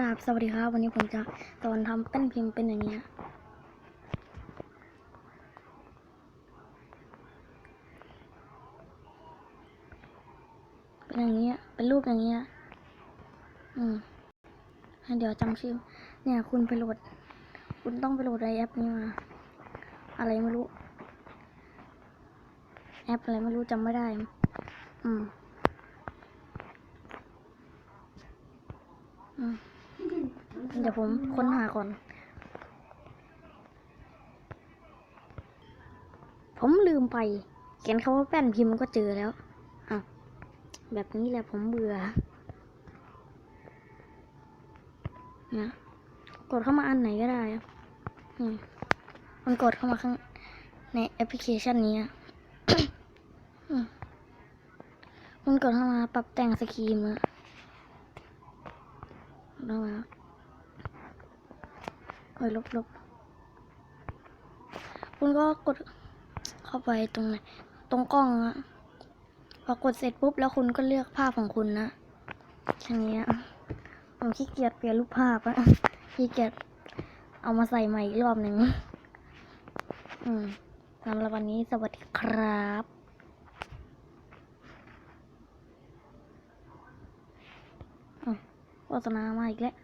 ราบสวัสดีครับ วันนี้ผมจะสอนทำแป้นพิมพ์เป็นอย่างเงี้เป็นอย่างเงี้เป็นรูปอย่างเงี้อืมให้เดี๋ยวจำชื่อ เนี่ย คุณไปโหลด คุณต้องไปโหลดไอแอปนี้มา อะไรไม่รู้ แอปอะไรไม่รู้จำไม่ได้ อืมอืม เดี๋ยวผมค้นหาก่อน ผมลืมไป เขียนคำว่าแป้นพิมพ์ก็เจอแล้วอะแบบนี้แหละผมเบื่อนะกดเข้ามาอันไหนก็ได้อืมันกดเข้ามาข้างในแอปพลิเคชันนี้มันกดเข้ามาปรับแต่งสกรีนอะแล้วมา เฮ้ยลบลบคุณก็กดเข้าไปตรงไหนตรงกล้องอะพอกดเสร็จปุ๊บแล้วคุณก็เลือกภาพของคุณนะแค่นี้อะผมขี้เกียจเปลี่ยนรูปภาพอะขี้เกียจเอามาใส่ใหม่อีกรอบหนึ่งอืมสำหรับวันนี้สวัสดีครับอะโฆษณามาอีกแล้ว